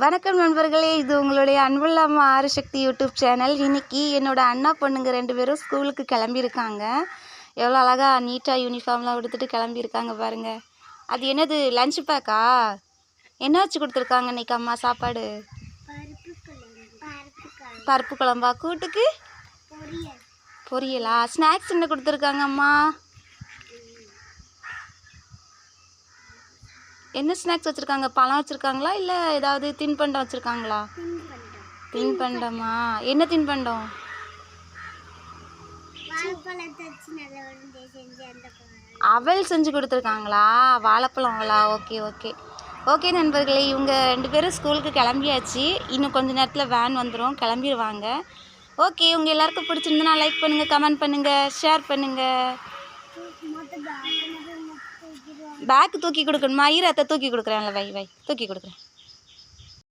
வணக்கம் நண்பர்களே இது உங்களுடைய அன்புள்ள ஆறு ஆறுசக்தி யூடியூப் சேனல். இன்னைக்கு என்னோடய அண்ணா பொண்ணுங்க ரெண்டு பேரும் ஸ்கூலுக்கு கிளம்பியிருக்காங்க. எவ்வளோ அழகாக நீட்டாக யூனிஃபார்ம்லாம் எடுத்துகிட்டு கிளம்பியிருக்காங்க பாருங்க. அது என்னது லஞ்ச் பேக்கா என்ன வச்சு கொடுத்துருக்காங்க இன்றைக்கி அம்மா சாப்பாடு? பருப்பு குழம்பா? கூட்டுக்கு? பொரியலா. ஸ்நாக்ஸ் என்ன கொடுத்துருக்காங்க அம்மா? என்ன ஸ்நாக்ஸ் வச்சுருக்காங்க? பழம் வச்சுருக்காங்களா? இல்லை ஏதாவது தின்பண்டம் வச்சுருக்காங்களா? தின்பண்டமா என்ன தின்பண்டம் அவள் செஞ்சு அவல் செஞ்சு கொடுத்துருக்காங்களா? வாழைப்பழங்களா? Okay okay. ஓகே நண்பர்களே இவங்க ரெண்டு பேரும் ஸ்கூலுக்கு கிளம்பியாச்சு. இன்னும் கொஞ்ச நேரத்தில் வேன் வந்துடும் கிளம்பிடுவாங்க ஓகே உங்கள் எல்லாருக்கும் பிடிச்சிருந்தனா லைக் பண்ணுங்கள் கமெண்ட் பண்ணுங்கள் ஷேர் பண்ணுங்கள் பேக்கு தூக்கி கொடுக்கணுமா? ஈரத்தை தூக்கி கொடுக்குறேன்ல வை வை தூக்கி கொடுக்குறேன்.